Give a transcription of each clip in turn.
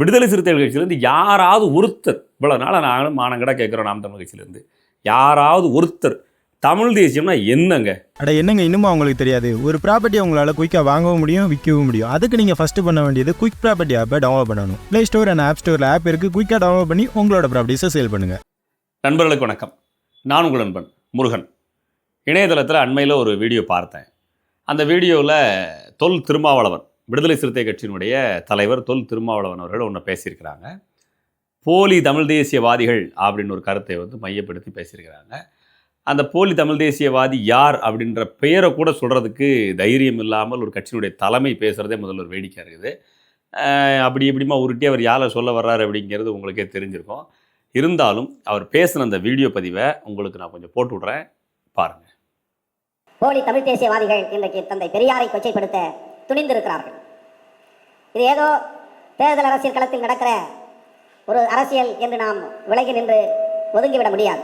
விடுதலை சிறுத்தைகள் கட்சியிலேருந்து யாராவது ஒருத்தர் இவ்வளோ நாளாக நானும் மானங்கட கேட்குறோம் நாம் தமிழ் கட்சியிலேருந்து. யாராவது ஒருத்தர் தமிழ் தேசியம்னா என்னங்க? அட என்னங்க இன்னுமா உங்களுக்கு தெரியாது. ஒரு ப்ராப்பர்ட்டி உங்களால் குயிக்காக வாங்கவும் முடியும் விற்கவும் முடியும். அதுக்கு நீங்கள் ஃபஸ்ட்டு பண்ண வேண்டியது குயிக் ப்ராப்பர்ட்டி ஆப்பை டவுன்லோட் பண்ணணும். ப்ளே ஸ்டோர் அண்ட் ஆப் ஸ்டோரில் ஆப் இருக்குது குயிக்காக டவுன்லோட் பண்ணி உங்களோட ப்ராப்பர்ட்டிஸை சேல் பண்ணுங்கள் நண்பர்களுக்கு வணக்கம். நான் உங்கள் நண்பன் முருகன். இணையதளத்தில் அண்மையில் ஒரு வீடியோ பார்த்தேன். அந்த வீடியோவில் தொல் திருமாவளவன் விடுதலை சிறுத்தை கட்சியினுடைய தலைவர் தொல் திருமாவளவன் அவர்கள் ஒன்று பேசியிருக்கிறாங்க. போலி தமிழ் தேசியவாதிகள் அப்படின்னு ஒரு கருத்தை வந்து மையப்படுத்தி பேசியிருக்கிறாங்க. அந்த போலி தமிழ் தேசியவாதி யார் அப்படின்ற பெயரை கூட சொல்கிறதுக்கு தைரியம் இல்லாமல் ஒரு கட்சியினுடைய தலைமை பேசுகிறதே முதல்ல ஒரு வேடிக்கை இருக்குது. அப்படி இப்படிமா உருட்டி அவர் யாரை சொல்ல வர்றாரு அப்படிங்கிறது உங்களுக்கே தெரிஞ்சிருக்கும். இருந்தாலும் அவர் பேசின அந்த வீடியோ பதிவை உங்களுக்கு நான் கொஞ்சம் போட்டு விட்றேன். பாருங்கள் போலி தமிழ் தேசியவாதிகள் இன்றைக்கு தந்தை பெரியாரை கொச்சைப்படுத்த துணிந்திருக்கிறார்கள். இது ஏதோ தேர்தல் அரசியல் களத்தில் நடக்கிற ஒரு அரசியல் என்று நாம் விலகி நின்று ஒதுங்கிவிட முடியாது.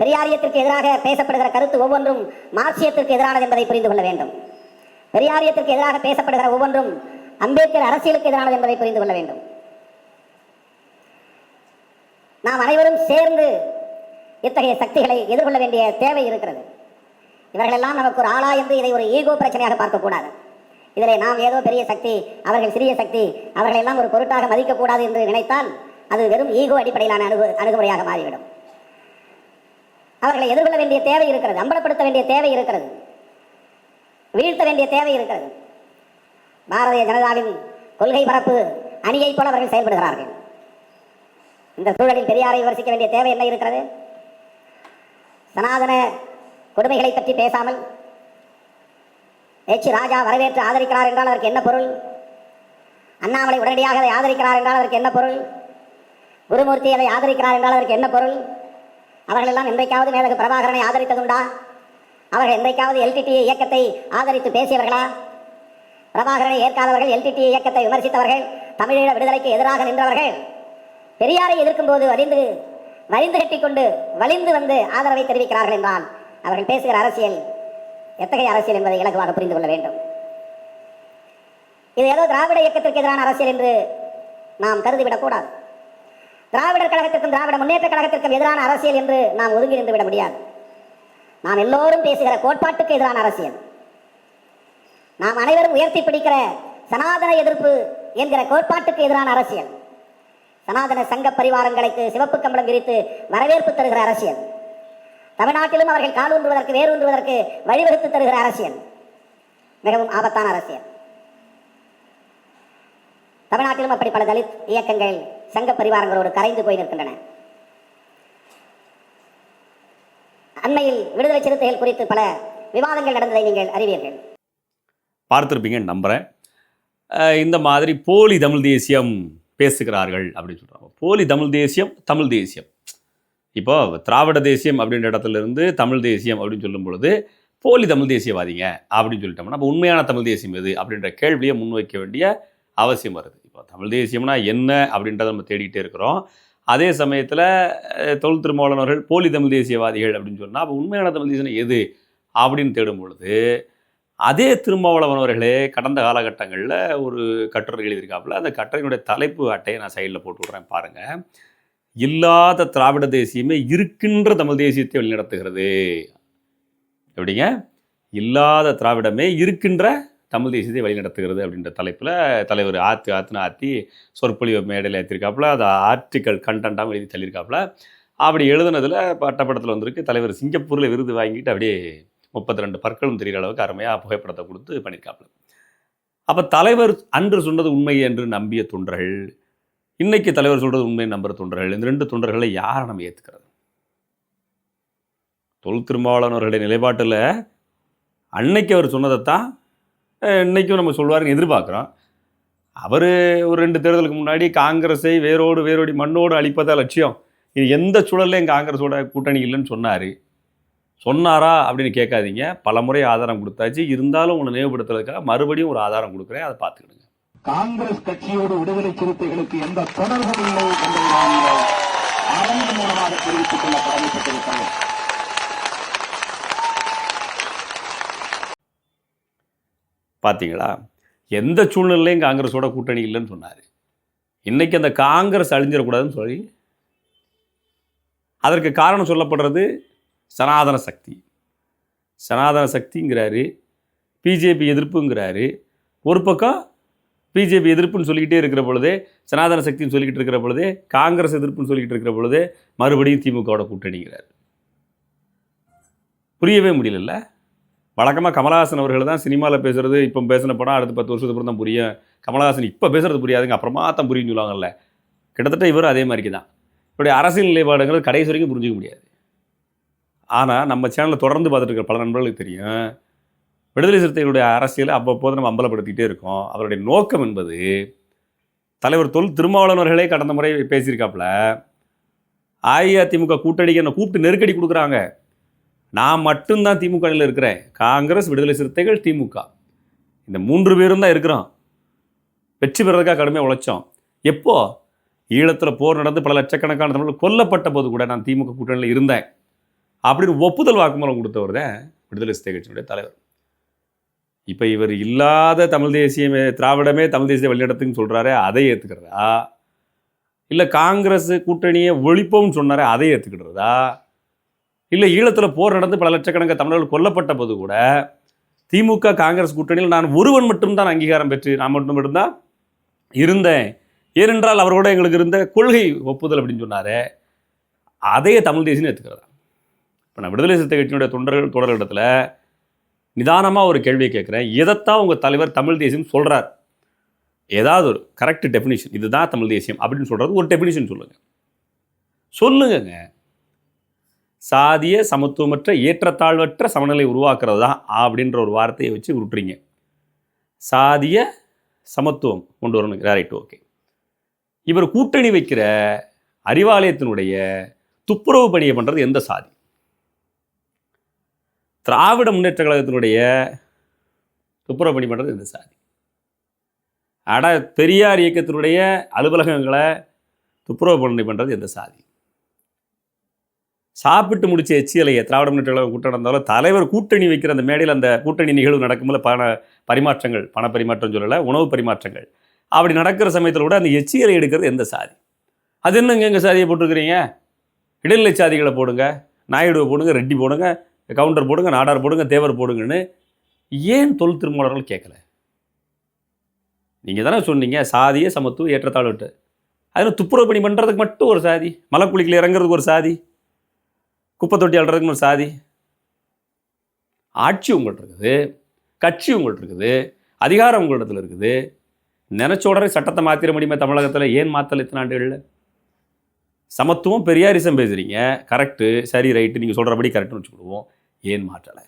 பெரியாரியத்திற்கு எதிராக பேசப்படுகிற கருத்து ஒவ்வொன்றும் மார்க்சியத்திற்கு எதிரானது என்பதை புரிந்து கொள்ள வேண்டும். பெரியாரியத்திற்கு எதிராக பேசப்படுகிற ஒவ்வொன்றும் அம்பேத்கர் அரசியலுக்கு எதிரானது என்பதை புரிந்து கொள்ள வேண்டும். நாம் அனைவரும் சேர்ந்து இத்தகைய சக்திகளை எதிர்கொள்ள வேண்டிய தேவை இருக்கிறது. இவர்களெல்லாம் நமக்கு ஒரு ஆளா என்று இதை ஒரு ஈகோ பிரச்சனையாக பார்க்கக்கூடாது. இதிலே நாம் ஏதோ பெரிய சக்தி அவர்கள் சிறிய சக்தி அவர்களெல்லாம் ஒரு பொருட்டாக மதிக்கக்கூடாது என்று நினைத்தால் அது வெறும் ஈகோ அடிப்படையிலான அணுகு அணுகுமுறையாக மாறிவிடும். அவர்களை எதிர்கொள்ள வேண்டிய தேவை இருக்கிறது அம்பலப்படுத்த வேண்டிய தேவை இருக்கிறது வீழ்த்த வேண்டிய தேவை இருக்கிறது. பாரதிய ஜனதாவின் கொள்கை பரப்பு அணியைப் போல அவர்கள் செயல்படுகிறார்கள். இந்த சூழலில் பெரியாரை விமர்சிக்க வேண்டிய தேவை என்ன இருக்கிறது? சனாதன கொடுமைகளை பற்றி பேசாமல் எச் ராஜா வரவேற்று ஆதரிக்கிறார் என்றால் அதற்கு என்ன பொருள்? அண்ணாமலை உடனடியாக அதை ஆதரிக்கிறார் என்றால் அதற்கு என்ன பொருள்? குருமூர்த்தி அதை ஆதரிக்கிறார் என்றால் அதற்கு என்ன பொருள்? அவர்கள் எல்லாம் என்றைக்காவது மேலகு பிரபாகரனை ஆதரித்ததுண்டா? அவர்கள் என்றைக்காவது எல்டிடி இயக்கத்தை ஆதரித்து பேசியவர்களா? பிரபாகரனை ஏற்காதவர்கள் எல்டிடி இயக்கத்தை விமர்சித்தவர்கள் தமிழீழ விடுதலைக்கு எதிராக நின்றவர்கள். பெரியாரை எதிர்க்கும் போது வலிந்து வலிந்து கட்டிக்கொண்டு வலிந்து வந்து ஆதரவை தெரிவிக்கிறார்கள் என்றால் அவர்கள் பேசுகிற அரசியல் எத்தகைய அரசியல் என்பதை இலகுவாக புரிந்து கொள்ள வேண்டும். இது ஏதோ திராவிட இயக்கத்திற்கு எதிரான அரசியல் என்று நாம் கருதிவிடக்கூடாது திராவிடர் கழகத்திற்கும் திராவிட முன்னேற்ற கழகத்திற்கும் எதிரான அரசியல் என்று நாம் ஒதுங்கி நின்று விட முடியாது. நாம் எல்லோரும் பேசுகிற கோட்பாட்டுக்கு எதிரான அரசியல். நாம் அனைவரும் உயர்த்தி பிடிக்கிற சனாதன எதிர்ப்பு என்கிற கோட்பாட்டுக்கு எதிரான அரசியல். சனாதன சங்க பரிவாரங்களுக்கு சிவப்பு கம்பளம் விரித்து வரவேற்பு தருகிற அரசியல். தமிழ்நாட்டிலும் அவர்கள் காலூன்றுவதற்கு வேரூன்றுவதற்கு வழிவகுத்து தருகிற அரசியல். மிகவும் ஆபத்தான அரசியல். தமிழ்நாட்டிலும் அப்படி பல தலித் இயக்கங்கள் சங்க பரிவாரங்களோடு கரைந்து போய் நிற்கின்றன. அண்மையில் விடுதலை சிறுத்தைகள் குறித்து பல விவாதங்கள் நடந்ததை நீங்கள் அறிவீர்கள். பார்த்துருப்பீங்கன்னு நம்புகிறேன் இந்த மாதிரி போலி தமிழ் தேசியம் பேசுகிறார்கள் அப்படின்னு சொல்கிறாங்க போலி தமிழ் தேசியம் தமிழ் தேசியம். இப்போ திராவிட தேசியம் அப்படின்ற இடத்துல இருந்து தமிழ் தேசியம் அப்படின்னு சொல்லும் பொழுது போலி தமிழ் தேசியவாதிங்க அப்படின்னு சொல்லிட்டோம்னா அப்போ உண்மையான தமிழ் தேசியம் எது அப்படின்ற கேள்வியை முன்வைக்க வேண்டிய அவசியம் வருது. இப்போ தமிழ் தேசியம்னா என்ன அப்படின்றத நம்ம தேடிக்கிட்டே இருக்கிறோம். அதே சமயத்தில் தொல் திருமாவளவர்கள் போலி தமிழ் தேசியவாதிகள் அப்படின்னு சொன்னால் அப்போ உண்மையான தமிழ் தேசியம் எது அப்படின்னு தேடும் பொழுது அதே திருமாவளவன் அவர்களே கடந்த காலகட்டங்களில் ஒரு கட்டுரை எழுதியிருக்காப்புல அந்த கட்டுரையினுடைய தலைப்பு அட்டையை நான் சைடில் போட்டு விட்றேன் பாருங்கள் இல்லாத திராவிட தேசியமே இருக்கின்ற தமிழ் தேசியத்தை வழிநடத்துகிறது. எப்படிங்க? இல்லாத திராவிடமே இருக்கின்ற தமிழ் தேசியத்தை வழிநடத்துகிறது அப்படின்ற தலைப்பில் தலைவர் ஆத்து ஆத்துன்னு ஆத்தி சொற்பொழிவு மேடையில் ஏற்றிருக்காப்புல அது ஆர்டிக்கல் கண்டென்ட்டாகவும் எழுதி தள்ளியிருக்காப்புல. அப்படி எழுதுனதில் பட்டப்படத்தில் வந்திருக்கு. தலைவர் சிங்கப்பூரில் விருது வாங்கிட்டு அப்படியே முப்பத்தி ரெண்டு பற்களும் தெரிகிற அளவுக்கு அருமையாக புகைப்படத்தை கொடுத்து பண்ணியிருக்காப்புல. அப்போ தலைவர் அன்று சொன்னது உண்மை என்று நம்பிய தொண்டர்கள் இன்னைக்கு தலைவர் சொல்கிறது உண்மை நம்பர் தொண்டர்கள். இந்த ரெண்டு தொண்டர்களை யாரை நம்ம ஏற்றுக்கிறது தொல் திருமாவளவன் அவர்களுடைய நிலைப்பாட்டில் அன்னைக்கு அவர் சொன்னதைத்தான் இன்றைக்கும் இன்னைக்கும் நம்ம சொல்வாருன்னு எதிர்பார்க்குறோம். அவர் ஒரு ரெண்டு தேர்தலுக்கு முன்னாடி காங்கிரஸை வேரோடு வேரோடி மண்ணோடு அழிப்பதா லட்சியம். இது எந்த சூழல்லையும் காங்கிரஸோட கூட்டணி இல்லைன்னு சொன்னார். சொன்னாரா அப்படின்னு கேட்காதீங்க. பல முறை ஆதாரம் கொடுத்தாச்சு. இருந்தாலும் உங்களை நினைவுபடுத்துறதுக்காக மறுபடியும் ஒரு ஆதாரம் கொடுக்குறேன். அதை பார்த்துக்கிடுங்க. காங்கிரஸ் கட்சியோடு விடுதலை சிறுத்தைகளுக்கு எந்த தொடர்பும் இல்லை என்பதை நாங்கள் அரங்கு மூலமாக தெரிவித்துக் கொள்ள கடமைப்பட்டிருக்கிறோம். பார்த்தீங்களா? எந்த சூழ்நிலையும் காங்கிரஸோட கூட்டணி இல்லைன்னு சொன்னார். இன்னைக்கு அந்த காங்கிரஸ் அழிஞ்சிடக்கூடாதுன்னு சொல்லி அதற்கு காரணம் சொல்லப்படுறது சனாதன சக்தி. சனாதன சக்திங்கிறாரு பிஜேபி எதிர்ப்புங்கிறாரு. ஒரு பக்கம் பிஜேபி எதிர்ப்புன்னு சொல்லிக்கிட்டே இருக்கிற பொழுதே சனாதன சக்தின்னு சொல்லிக்கிட்டு இருக்கிற பொழுதே காங்கிரஸ் எதிர்ப்புன்னு சொல்லிக்கிட்டு இருக்கிற பொழுதே மறுபடியும் திமுகவோட கூட்டணிங்கிறார். புரியவே முடியலல்ல? வழக்கமாக கமலஹாசன் அவர்கள் தான் சினிமாவில் பேசுகிறது இப்போ பேசின படம் அடுத்த பத்து வருஷத்துக்கு அப்புறம் தான் புரியும். கமலஹாசன் இப்போ பேசுகிறது புரியாதுங்க அப்புறமா தான் புரியும்னு சொல்லுவாங்கல்ல. கிட்டத்தட்ட இவரும் அதே மாதிரி தான். இப்படி அரசியல் நிலைப்பாடுங்கிறது கடைசி வரைக்கும் புரிஞ்சிக்க முடியாது. ஆனால் நம்ம சேனலில் தொடர்ந்து பார்த்துட்டு இருக்கிற பல நண்பர்களுக்கு தெரியும் விடுதலை சிறுத்தைகளுடைய அரசியலை அவ்வப்போது நம்ம அம்பலப்படுத்திக்கிட்டே இருக்கோம். அவருடைய நோக்கம் என்பது தலைவர் தொல் திருமாவளவர்களே கடந்த முறை பேசியிருக்காப்புல அஇஅதிமுக கூட்டணிக்கு என்னை கூப்பிட்டு நெருக்கடி கொடுக்குறாங்க. நான் மட்டும்தான் திமுக அணியில் இருக்கிறேன். காங்கிரஸ் விடுதலை சிறுத்தைகள் திமுக. இந்த மூன்று பேரும் தான் இருக்கிறோம். வெற்றி பெறதுக்காக கடுமையாக உழைச்சோம். எப்போ? ஈழத்தில் போர் நடந்து பல லட்சக்கணக்கான தமிழ் கொல்லப்பட்ட போது கூட நான் திமுக கூட்டணியில் இருந்தேன். அப்படின்னு ஒப்புதல் வாக்குமூலம் கொடுத்தவர் தான் விடுதலை சிறுத்தை கட்சியினுடைய தலைவர். இப்போ இவர் இல்லாத தமிழ் தேசியமே திராவிடமே தமிழ் தேசிய வழிநடத்துன்னு சொல்கிறாரே அதை ஏற்றுக்கிறதா இல்லை காங்கிரஸ் கூட்டணியை ஒழிப்போம்னு சொன்னாரே அதை ஏற்றுக்கிடுறதா இல்லை ஈழத்தில் போர் நடந்து பல லட்சக்கணக்கான தமிழர்கள் கொல்லப்பட்ட போது கூட திமுக காங்கிரஸ் கூட்டணியில் நான் ஒருவன் மட்டும்தான் அங்கீகாரம் பெற்று நான் மட்டும் மட்டும்தான் இருந்தேன். ஏனென்றால் அவரோட எங்களுக்கு இருந்த கொள்கை ஒப்புதல் அப்படின்னு சொன்னார் அதையே தமிழ் தேசியம் ஏற்றுக்கிறதா இப்போ நான் விடுதலை சிறுத்தை கட்சியினுடைய தொண்டர்கள் தொடர்களிடத்தில் நிதானமாக ஒரு கேள்வியை கேட்குறேன். எதைத்தான் உங்கள் தலைவர் தமிழ் தேசியம் சொல்கிறார் ஏதாவது ஒரு கரெக்ட் டெஃபினிஷன் இதுதான் தமிழ் தேசியம் அப்படின்னு சொல்கிறது ஒரு டெஃபினிஷன் சொல்லுங்கள் சொல்லுங்கங்க. சாதிய சமத்துவமற்ற ஏற்றத்தாழ்வற்ற சமநிலை உருவாக்குறது தான் அப்படின்ற ஒரு வார்த்தையை வச்சு விட்டுறீங்க சாதிய சமத்துவம் கொண்டு வரணும். ரைட் ஓகே இவர் கூட்டணி வைக்கிற அறிவாலயத்தினுடைய துப்புரவு பணியை பண்ணுறது எந்த சாதி? திராவிட முன்னேற்ற கழகத்தினுடைய துப்புரப்பணி பண்ணுறது இந்த சாதி. அட பெரியார் இயக்கத்தினுடைய அலுவலகங்களை துப்புரவு பணி பண்ணுறது எந்த சாதி. சாப்பிட்டு முடிச்ச எச்சியலையை திராவிட முன்னேற்ற கழகம் கூட்டம் நடந்தாலும் தலைவர் கூட்டணி வைக்கிற அந்த மேடையில் அந்த கூட்டணி நிகழ்வு நடக்கும்போது பண பரிமாற்றங்கள் பண பரிமாற்றம் சொல்லலை உணவு பரிமாற்றங்கள். அப்படி நடக்கிற சமயத்தில் கூட அந்த எச்சியலை எடுக்கிறது எந்த சாதி? அது என்னங்க எங்கள் சாதியை போட்டிருக்கிறீங்க? இடைநிலை சாதிகளை போடுங்க நாயுடுவை போடுங்க ரெட்டி போடுங்க கவுண்டர் போடுங்க நாடார் போடுங்க தேவர் போடுங்கன்னு ஏன் தொல் திருமணர்கள் கேட்கல? நீங்கள் தானே சொன்னீங்க சாதியே சமத்துவம் ஏற்றத்தாழ்விட்டு. அதில் துப்புரவு பணி பண்ணுறதுக்கு மட்டும் ஒரு சாதி மலைக்குளிக்கில் இறங்குறதுக்கு ஒரு சாதி குப்பை தொட்டி அழுறதுக்கு ஒரு சாதி. ஆட்சி உங்கள்கிட்ட இருக்குது கட்சி உங்கள்கிட்ட இருக்குது அதிகாரம் உங்களிடத்தில் இருக்குது. நினச்ச உடனே சட்டத்தை மாற்றிட முடியுமே தமிழகத்தில்? ஏன் மாற்றல இத்தனை ஆண்டுகளில்? சமத்துவம் பெரியாரிசம் பேசுகிறீங்க கரெக்டு சரி ரைட்டு நீங்கள் சொல்கிறபடி கரெக்டுன்னு வச்சுக்கிடுவோம். ஏன் மாற்றலை?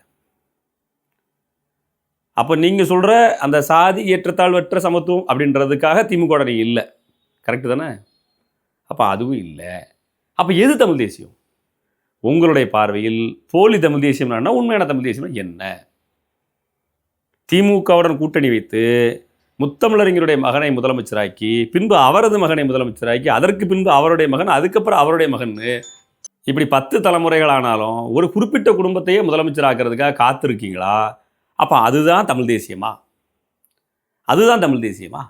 அப்போ நீங்கள் சொல்கிற அந்த சாதி ஏற்றத்தாழ்வற்ற சமத்துவம் அப்படின்றதுக்காக திமுக உடனே இல்லை. கரெக்டு தானே? அப்போ அதுவும் இல்லை. அப்போ எது தமிழ் தேசியம்? உங்களுடைய பார்வையில் போலி தமிழ் தேசியம்னா உண்மையான தமிழ் தேசியம் என்ன? திமுகவுடன் கூட்டணி வைத்து முத்தமிழறிஞருடைய மகனை முதலமைச்சராக்கி பின்பு அவரது மகனை முதலமைச்சராக்கி அதற்கு பின்பு அவருடைய மகன் அதுக்கப்புறம் அவருடைய மகன் இப்படி பத்து தலைமுறைகள் ஆனாலும் ஒரு குறிப்பிட்ட குடும்பத்தையே முதலமைச்சராக்கிறதுக்காக காத்திருக்கீங்களா? அப்போ அதுதான் தமிழ் தேசியமா? அதுதான் தமிழ் தேசியமா?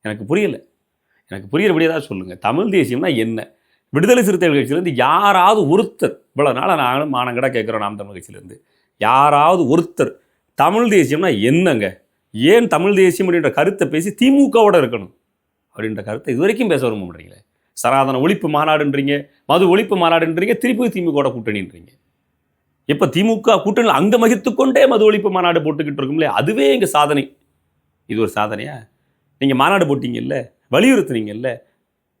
எனக்கு புரியல. எனக்கு புரியுறபடி ஏதாவது சொல்லுங்கள் தமிழ் தேசியம்னா என்ன? விடுதலை சிறுத்தைகள் கட்சியிலேருந்து யாராவது ஒருத்தர் இவ்வளோ நாளாக நாங்களும் மானங்கடா கேட்குறோம் நாம் தமிழ் கட்சியிலேருந்து. யாராவது ஒருத்தர் தமிழ் தேசியம்னா என்னங்க? ஏன் தமிழ் தேசியம் அப்படின்ற கருத்தை பேசி திமுகவோட இருக்கணும்? அப்படின்ற கருத்தை இது வரைக்கும் பேச விரும்ப மாட்டீங்களே? சனாதன ஒழிப்பு மாநாடுன்றீங்க மது ஒழிப்பு மாநாடுன்றீங்க திருப்பி திமுகவோட கூட்டணின்றீங்க. எப்போ திமுக கூட்டணியில் அங்க மகித்துக்கொண்டே மது ஒழிப்பு மாநாடு போட்டுக்கிட்டு இருக்கும்ல அதுவே எங்கள் சாதனை. இது ஒரு சாதனையா? நீங்கள் மாநாடு போட்டீங்கல்ல வலியுறுத்துனீங்கல்ல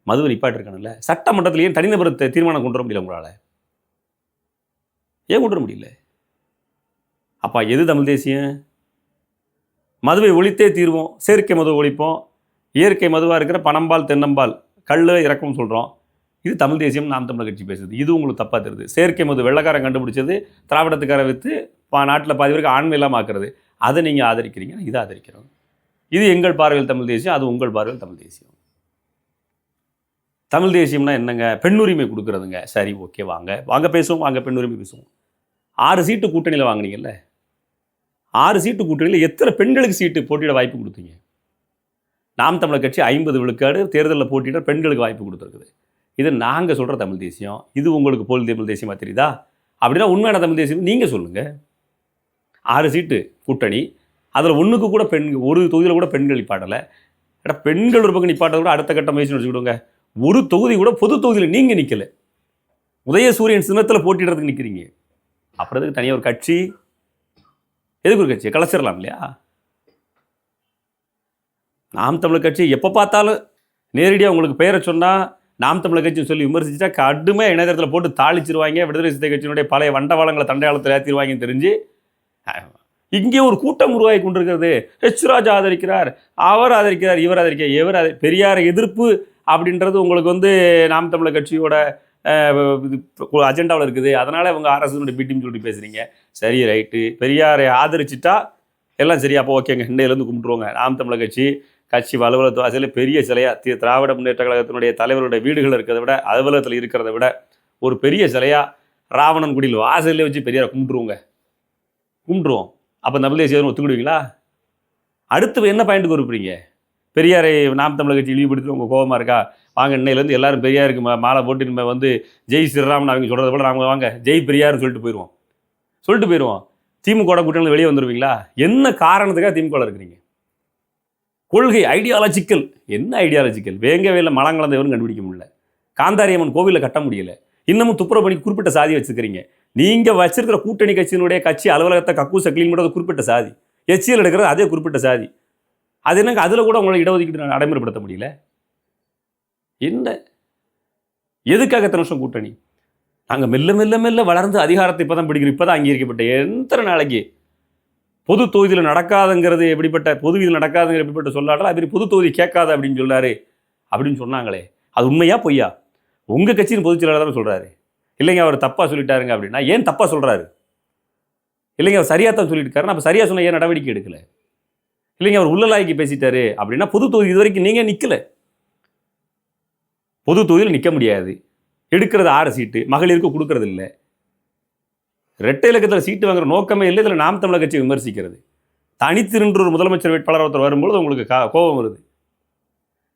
மதுவை நிப்பாட்டிருக்கணும்ல சட்டமன்றத்தில் ஏன் தனிநபர் தீர்மானம் கொண்டு வர முடியல உங்களால்? ஏன் கொண்டு வர முடியல? அப்பா எது தமிழ் தேசியம்? மதுவை ஒழித்தே தீர்வோம் செயற்கை மது ஒழிப்போம் இயற்கை மதுவாக இருக்கிற பணம்பால் தென்னம்பால் கல் இறக்கம்னு சொல்கிறோம் இது தமிழ் தேசியம் நாம் தமிழர் கட்சி பேசுது. இது உங்களுக்கு தப்பாக தெரியுது. செயற்கை மது வெள்ளக்காரன் கண்டுபிடிச்சது திராவிடத்துக்கார விற்று நாட்டில் பாதி பேருக்கு ஆண்மை இல்லாமல் ஆக்குறது. அதை நீங்கள் ஆதரிக்கிறீங்க இதை ஆதரிக்கிறோம். இது எங்கள் பார்வையில் தமிழ் தேசியம் அது உங்கள் பார்வையில் தமிழ் தேசியம். தமிழ் தேசியம்னா என்னங்க? பெண்ணுரிமை கொடுக்குறதுங்க. சரி ஓகே வாங்க. வாங்க பேசுவோம். வாங்க பெண்ணுரிமை பேசுவோம். ஆறு சீட்டு கூட்டணியில் வாங்கினீங்கல்ல? ஆறு சீட்டு கூட்டணியில் எத்தனை பெண்களுக்கு சீட்டு போட்டியிட வாய்ப்பு கொடுத்தீங்க? நாம் தமிழர் கட்சி ஐம்பது விழுக்காடு தேர்தலில் போட்டியிட பெண்களுக்கு வாய்ப்பு கொடுத்துருக்குது. இது நாங்கள் சொல்கிற தமிழ் தேசியம் இது உங்களுக்கு போல் தமிழ் தேசியமாக தெரியுதா? அப்படின்னா உண்மையான தமிழ் தேசியம் நீங்கள் சொல்லுங்கள் ஆறு சீட்டு கூட்டணி அதில் ஒன்றுக்கு கூட பெண் ஒரு தொகுதியில் கூட பெண்கள் நிப்பாட்டலை. ஏன்னா பெண்கள் ஒரு பக்கம் நிப்பாட்டதை கூட அடுத்த கட்ட முயற்சி வச்சுக்கிடுங்க. ஒரு தொகுதி கூட பொது தொகுதியில் நீங்கள் நிற்கலை உதயசூரியன் சின்னத்தில் போட்டிடுறதுக்கு நிற்கிறீங்க அப்புறத்துக்கு தனியாக ஒரு கட்சி? எதுக்கு ஒரு கட்சி கலைச்சிடலாம் இல்லையா? நாம் தமிழர் கட்சி எப்போ பார்த்தாலும் நேரடியாக உங்களுக்கு பெயரை சொன்னால் நாம் தமிழர் கட்சின்னு சொல்லி விமர்சிச்சா கடுமையாக இணையதளத்தில் போட்டு தாளிச்சிருவாங்க. விடுதலை சித்த கட்சியினுடைய பழைய வண்டவாளங்களை தண்டையாளத்தில் ஏற்றிடுவாங்கன்னு தெரிஞ்சு இங்கே ஒரு கூட்டம் உருவாகி கொண்டிருக்கிறது. ஹெச் ராஜா ஆதரிக்கிறார் அவர் ஆதரிக்கிறார் இவர் ஆதரிக்கிறார் இவர் ஆதரி பெரியார் எதிர்ப்பு அப்படின்றது உங்களுக்கு வந்து நாம் தமிழர் கட்சியோட அஜெண்டாவில் இருக்குது. அதனால் இவங்க ஆர்எஸ்எஸ் பிடின்னு சொல்லிட்டு பேசுகிறீங்க சரி ரைட்டு. பெரியாரை ஆதரிச்சிட்டா எல்லாம் சரி அப்போ ஓகேங்க இன்னையிலேருந்து கும்பிட்டுருவோங்க. நாம் தமிழர் கட்சி கட்சி அலுவலகத்து வாசலில் பெரிய சிலையாக தி திராவிட முன்னேற்ற கழகத்தினுடைய தலைவருடைய வீடுகள் இருக்கிறத விட அலுவலகத்தில் இருக்கிறத விட ஒரு பெரிய சிலையாக ராவணன் குடியில் வாசல்லே வச்சு பெரியாரை கும்பிட்டுருவோங்க கும்பிட்டுருவோம் அப்போ தமிழ் தேசியம் ஒத்துக்கிடுவீங்களா? அடுத்து என்ன பாயிண்ட்டுக்கு வருப்பீங்க பெரியாரை நாம் தமிழர் கட்சி இழிவுபடுத்தி உங்கள் கோபமாக இருக்கா? வாங்க இன்னையிலேருந்து எல்லாரும் பெரியாருக்கு மாலை போட்டு நம்ம வந்து ஜெய் ஸ்ரீராமன் அவங்க சொல்கிறத போல நாங்கள் வாங்க ஜெய் பெரியார்னு சொல்லிட்டு போயிடுவோம் சொல்லிட்டு போயிடுவோம் திமுக கூட்டங்கள் வெளியே வந்துடுவீங்களா என்ன காரணத்துக்காக திமுக இருக்கிறீங்க? கொள்கை ஐடியாலஜிக்கல் என்ன ஐடியாலஜிக்கல் வேங்கவேல மலங்கலந்தவரும் கண்டுபிடிக்க முடியல. காந்தாரியம்மன் கோவிலில் கட்ட முடியல. இன்னமும் துப்புரப்பணி குறிப்பிட்ட சாதி வச்சுருக்கிறீங்க. நீங்கள் வச்சிருக்கிற கூட்டணி கட்சியினுடைய கட்சி அலுவலகத்தை கக்கூசை க்ளீன் பண்ணுறது குறிப்பிட்ட சாதி. எச்சியில் எடுக்கிறது அதே குறிப்பிட்ட சாதி. அது என்னங்க அதில் கூட உங்களை இடஒதுக்கீடு நடைமுறைப்படுத்த முடியல? என்ன? எதுக்காக எத்தனை வருஷம் கூட்டணி? நாங்கள் மெல்ல மெல்ல மெல்ல வளர்ந்து அதிகாரத்தை இப்போ தான் பிடிக்கிறோம். இப்போ தான் அங்கீகரிக்கப்பட்ட எத்தனை நாளைக்கு? பொது தொகுதியில் நடக்காதுங்கிறது எப்படிப்பட்ட பொது இதில் நடக்காதுங்கிற எப்படிப்பட்ட சொல்லாடல அது பொது தொகுதி கேட்காது அப்படின்னு சொல்லாரு அப்படின்னு சொன்னாங்களே. அது உண்மையா பொய்யா? உங்கள் கட்சியின் பொதுச் செயலாளர் சொல்கிறாரு இல்லைங்க அவர் தப்பாக சொல்லிட்டாருங்க அப்படின்னா ஏன் தப்பாக சொல்கிறாரு இல்லைங்க அவர் சரியாக தான் சொல்லியிருக்காரு அப்போ சரியாக சொன்ன ஏன் நடவடிக்கை எடுக்கல? இல்லைங்க அவர் உள்ளலாய்க்கு பேசிட்டாரு அப்படின்னா பொது தொகுதி இது வரைக்கும் நீங்கள் நிற்கலை பொது தொகுதியில் நிற்க முடியாது. எடுக்கிறது ஆறு சீட்டு மகளிருக்கு கொடுக்கறது இல்லை இரட்டை இலக்கத்தில் சீட்டு வாங்குற நோக்கமே இல்லை. இதில் நாம் தமிழர் கட்சி விமர்சிக்கிறது. தனித்திருன்ற ஒரு முதலமைச்சர் வேட்பாளர் ஒருத்தர் வரும்பொழுது உங்களுக்கு கா கோபம் வருது.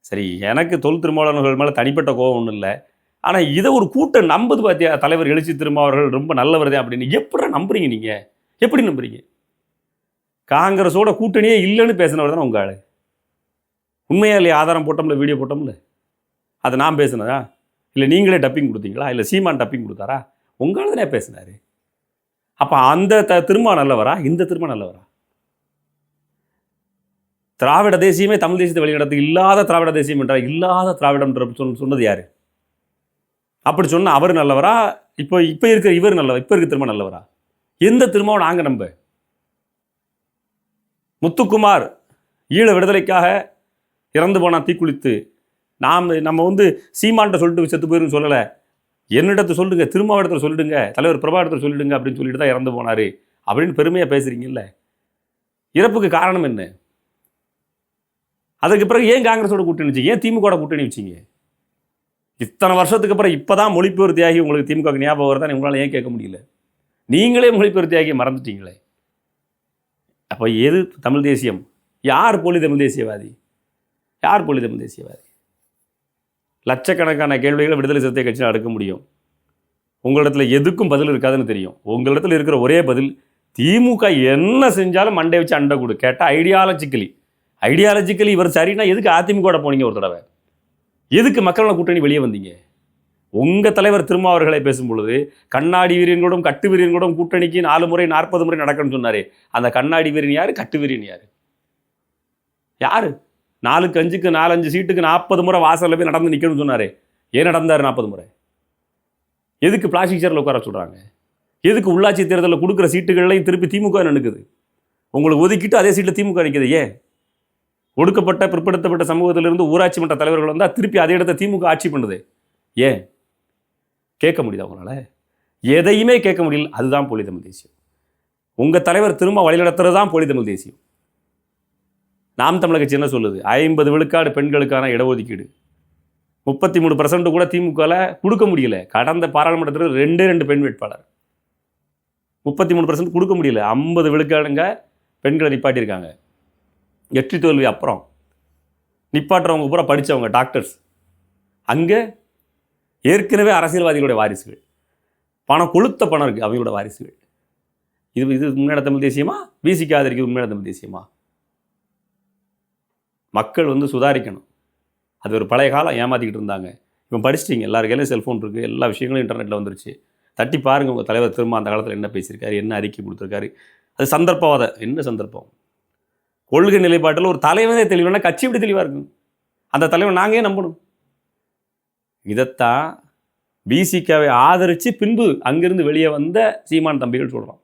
சரி எனக்கு தொல் திருமாவளவர்கள் மேலே தனிப்பட்ட கோபம் ஒன்றும் இல்லை. ஆனால் இதை ஒரு கூட்டம் நம்புது பார்த்தியா தலைவர் எழுச்சி திருமாவர்கள் ரொம்ப நல்லவர் தான் அப்படின்னு. எப்படி நம்புறீங்க நீங்கள் எப்படி நம்புறீங்க? காங்கிரஸோட கூட்டணியே இல்லைன்னு பேசினவர் தானே உங்கள் ஆள்? உண்மையாக இல்லையா? ஆதாரம் போட்டோம்ல வீடியோ போட்டோம்ல? அதை நான் பேசினதா? இல்லை நீங்களே டப்பிங் கொடுத்தீங்களா? இல்லை சீமான் டப்பிங் கொடுத்தாரா? உங்களால் தானே பேசினாரு. அப்போ அந்த த திருமா நல்லவரா? இந்த திருமா நல்லவரா? திராவிட தேசியமே தமிழ் தேசியத்தை வெளியிடத்து இல்லாத திராவிட தேசியம் என்றால் இல்லாத திராவிடம் சொல் சொன்னது யார்? அப்படி சொன்ன அவர் நல்லவரா? இப்போ இப்போ இருக்கிற இவர் நல்லவர்? இப்போ இருக்க திரும்ப நல்லவரா? எந்த திரும்பவும் நாங்கள் நம்ப. முத்துக்குமார் ஈழ விடுதலைக்காக இறந்து போனால் தீக்குளித்து நாம் நம்ம வந்து சீமான்ட்ட சொல்லிட்டு செத்து போயிருன்னு சொல்லலை. என்னிடத்தை சொல்லுங்க திருமாவடத்தில் சொல்லிடுங்க தலைவர் பிரபாகரத்தில் சொல்லிடுங்க அப்படின்னு சொல்லிட்டு தான் இறந்து போனார். அப்படின்னு பெருமையாக பேசுகிறீங்கல்ல இறப்புக்கு காரணம் என்ன? அதுக்கு பிறகு ஏன் காங்கிரஸோட கூட்டணி வச்சீங்க? ஏன் திமுக கூட்டணி வச்சீங்க? இத்தனை வருஷத்துக்கு அப்புறம் இப்போ தான் மொழிப்பெயர் தியாகி உங்களுக்கு திமுக ஞாபகம் வருதான் உங்களால் ஏன் கேட்க முடியல? நீங்களே மொழிப்பெயர் தியாகி மறந்துட்டீங்களே? அப்போ எது தமிழ் தேசியம்? யார் போலி தமிழ் தேசியவாதி? யார் போலி தமிழ் தேசியவாதி? லட்சக்கணக்கான கேள்விகளை விடுதலை சிறுத்தை கட்சியில் அடுக்க முடியும். உங்களிடத்தில் எதுக்கும் பதில் இருக்காதுன்னு தெரியும். உங்களிடத்தில் இருக்கிற ஒரே பதில் திமுக என்ன செஞ்சாலும் மண்டை வச்சு அண்டை கொடு. கேட்டால் ஐடியாலஜிக்கலி ஐடியாலஜிக்கலி இவர் சரின்னா எதுக்கு அதிமுக போனீங்க ஒரு தடவை? எதுக்கு மக்களோட கூட்டணி வெளியே வந்தீங்க? உங்கள் தலைவர் திருமாவர்களை பேசும் பொழுது கண்ணாடி வீரன்களும் கட்டு வீரன்களும் கூட்டணிக்கு நாலு முறை நாற்பது முறை நடக்கணும்னு சொன்னார். அந்த கண்ணாடி வீரன் யார்? கட்டு வீரன் யார்? யார்? நாலுக்கு அஞ்சுக்கு நாலஞ்சு சீட்டுக்கு நாற்பது முறை வாசலில் போய் நடந்து நிற்கணும்னு சொன்னார். ஏன் நடந்தார் நாற்பது முறை? எதுக்கு பிளாஸ்டிக் சேரில் உட்கார சொல்கிறாங்க எதுக்கு உள்ளாட்சி தேர்தலில் கொடுக்குற சீட்டுகள்லையும் திருப்பி திமுக நினைக்குது உங்களுக்கு ஒதுக்கிட்டு அதே சீட்டில் திமுக நிற்குது ஏன்? ஒடுக்கப்பட்ட பிற்படுத்தப்பட்ட சமூகத்திலிருந்து ஊராட்சி மன்ற தலைவர்கள் வந்தால் திருப்பி அதே இடத்த திமுக ஆட்சி பண்ணுது. ஏன்? கேட்க முடியுதா உங்களால்? எதையுமே கேட்க முடியல. அதுதான் போலி தமிழ் தேசியம். உங்கள் தலைவர் திரும்ப வழிநடத்துறது தான் போலி தமிழ் தேசியம். நாம் தமிழர் கட்சி என்ன சொல்லுது? ஐம்பது விழுக்காடு பெண்களுக்கான இடஒதுக்கீடு. முப்பத்தி மூணு பர்சன்ட் கூட திமுகவில் கொடுக்க முடியல. கடந்த பாராளுமன்றத்தில் ரெண்டே ரெண்டு பெண் வேட்பாளர். முப்பத்தி மூணு பர்சன்ட் கொடுக்க முடியல. ஐம்பது விழுக்காடுங்க பெண்களை நிப்பாட்டியிருக்காங்க. எட்டி தோல்வி அப்புறம். நிப்பாட்டுறவங்க பூரா படித்தவங்க டாக்டர்ஸ் அங்கே ஏற்கனவே அரசியல்வாதிகளுடைய வாரிசுகள். பணம் கொளுத்த பணம் இருக்குது அவங்களோட வாரிசுகள். இது இது உண்மையான தமிழ் தேசியமா? பிசிக்கு ஆதரிக்கிறது உண்மையான தமிழ் தேசியமா? மக்கள் வந்து சுதாரிக்கணும். அது ஒரு பழைய காலம் ஏமாத்திக்கிட்டு இருந்தாங்க. இப்போ படிச்சிட்டிங்க. எல்லார் கையிலும் செல்ஃபோன் இருக்குது எல்லா விஷயங்களும் இன்டர்நெட்டில் வந்துருச்சு. தட்டி பாருங்கள் உங்கள் தலைவர் திரும்ப அந்த காலத்தில் என்ன பேசியிருக்காரு என்ன அறிக்கை கொடுத்துருக்காரு. அது சந்தர்ப்பவாத. என்ன சந்தர்ப்பம்? கொள்கை நிலைப்பாட்டில் ஒரு தலைவனே தெளிவானா கட்சி இப்படி தெளிவாக இருக்கும் அந்த தலைவன் நாங்கள் நம்பணும். இதைத்தான் பிசிகாவை ஆதரித்து பின்பு அங்கிருந்து வெளியே வந்த சீமான் தம்பிகள் சொல்கிறோம்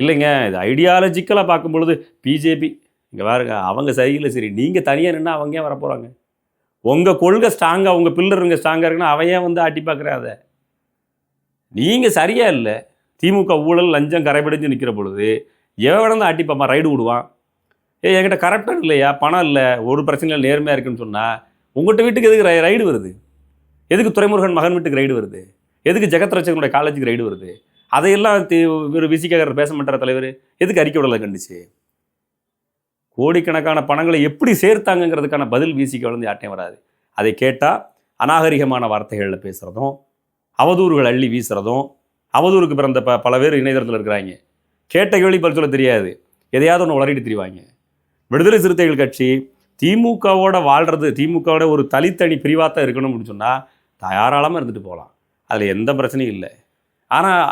இல்லைங்க இது ஐடியாலஜிக்கலாக பார்க்கும் பொழுது பிஜேபி இங்கே பாருங்க அவங்க சரியில்லை சரி. நீங்கள் தனியாக நின்று அவங்க ஏன் வரப்போகிறாங்க உங்கள் கொள்கை ஸ்ட்ராங்காக உங்கள் பில்லருங்க ஸ்ட்ராங்காக இருக்குன்னா அவன் ஏன் வந்து ஆட்டி பார்க்குறாத நீங்கள் சரியாக இல்லை. திமுக ஊழல் லஞ்சம் கரைபிடிஞ்சு நிற்கிற பொழுது எவன் வேணா ஆட்டி பார்ப்பான் ரைடு விடுவான் ஏ என்கிட்ட கரெக்டாக இல்லையா? பணம் இல்லை ஒரு பிரச்சனையில் நேர்மையாக இருக்குன்னு சொன்னால் உங்கள்கிட்ட வீட்டுக்கு எதுக்கு ரை- ரைடு வருது? எதுக்கு துரைமுருகன் மகன் வீட்டுக்கு ரைடு வருது? எதுக்கு ஜெகத்ரட்சகனுடைய காலேஜுக்கு ரைடு வருது? அதையெல்லாம் தி- இவர் விசிகாரர் பேச மாட்டார் தலைவர்? எதுக்கு அறிக்கை விடலை கண்டுச்சு? கோடிக்கணக்கான பணங்களை எப்படி சேர்த்தாங்கங்கிறதுக்கான பதில் வீசிக்க வந்து யார்ட்டையும் வராது. அதை கேட்டால் அநாகரிகமான வார்த்தைகளில் பேசுகிறதும் அவதூறுகள் அள்ளி வீசுகிறதும் அவதூறுக்கு பிறந்த ப பல பேர் இணையதளத்தில் இருக்கிறாங்க. கேட்ட கேள்வி பதில் சொல்ல தெரியாது. எதையாவது ஒன்று உளறிட்டு தெரிவாங்க. விடுதலை சிறுத்தைகள் கட்சி திமுகவோட வாழ்கிறது திமுகவோட ஒரு தனித்தனி பிரிவாக தான் இருக்கணும் அப்படின்னு சொன்னால் தாராளமாக இருந்துட்டு போகலாம் அதில் எந்த பிரச்சனையும் இல்லை. ஆனால்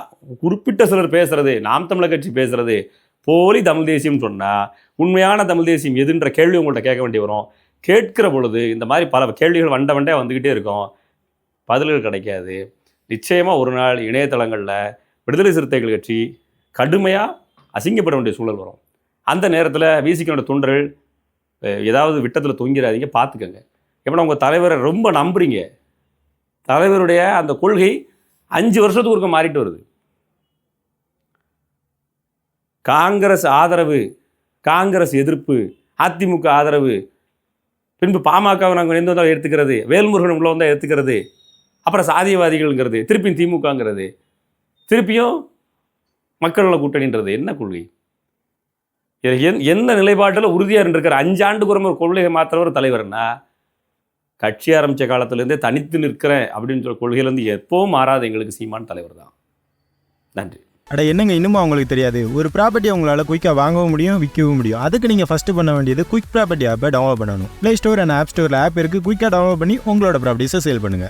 குறிப்பிட்ட சிலர் பேசுகிறது நாம் தமிழர் கட்சி பேசுகிறது போலி தமிழ் தேசியம் சொன்னால் உண்மையான தமிழ் தேசியம் எதுன்ற கேள்வி உங்கள்கிட்ட கேட்க வேண்டி வரும். கேட்கிற பொழுது இந்த மாதிரி பல கேள்விகள் வண்ட வண்டே வந்துக்கிட்டே இருக்கும். பதில்கள் கிடைக்காது. நிச்சயமாக ஒரு நாள் இணையதளங்களில் விடுதலை சிறுத்தைகள் கட்சி கடுமையாக அசிங்கப்பட வேண்டிய சூழல் வரும். அந்த நேரத்தில் விசிகனோட தொண்டர்கள் ஏதாவது விட்டத்தில் தொங்கிடாதீங்க பார்த்துக்கோங்க எப்படின்னா உங்கள் தலைவரை ரொம்ப நம்புறீங்க. தலைவருடைய அந்த கொள்கை அஞ்சு வருஷத்துக்கு ஒருக்க மாறிட்டு வருது. காங்கிரஸ் ஆதரவு காங்கிரஸ் எதிர்ப்பு அதிமுக ஆதரவு. பின்பு பாமகவை நாங்கள் எந்த வந்தாலும் எடுத்துக்கிறது வேல்முருகன் உள்ள வந்தால் எடுத்துக்கிறது அப்புறம் சாதியவாதிகள்ங்கிறது திருப்பியும் திமுகங்கிறது. திருப்பியும் மக்கள் நல கூட்டணின்றது. என்ன கொள்கை? என் எந்த நிலைப்பாட்டில் உறுதியாக இருந்திருக்கிற அஞ்சு ஒரு முறை கொள்கையை மாத்திரவர் தலைவர்னா கட்சி ஆரம்பித்த காலத்துலேருந்தே தனித்து நிற்கிறேன் அப்படின்னு சொல்ல கொள்கையிலேருந்து எப்பவும் மாறாத எங்களுக்கு சீமான் தலைவர் தான் நன்றி. அட என்னங்க இன்னும் அவங்களுக்கு தெரியாது? ஒரு ப்ராப்பர்ட்டியை உங்களால் குயிக்காக வாங்கவும் முடியும் விற்கவும் முடியும். அதுக்கு நீங்கள் ஃபஸ்ட்டு பண்ண வேண்டியது குயிக் ப்ராப்பர்ட்டி ஆப்பை டவுன்லோட் பண்ணணும். ப்ளே ஸ்டோர் அண்ட் ஆப் ஸ்டோரில் ஆப் இருக்குது குயிக்காக டவுன்லோட் பண்ணி உங்களோட ப்ராப்பர்ட்டிஸை சேல் பண்ணுங்கள்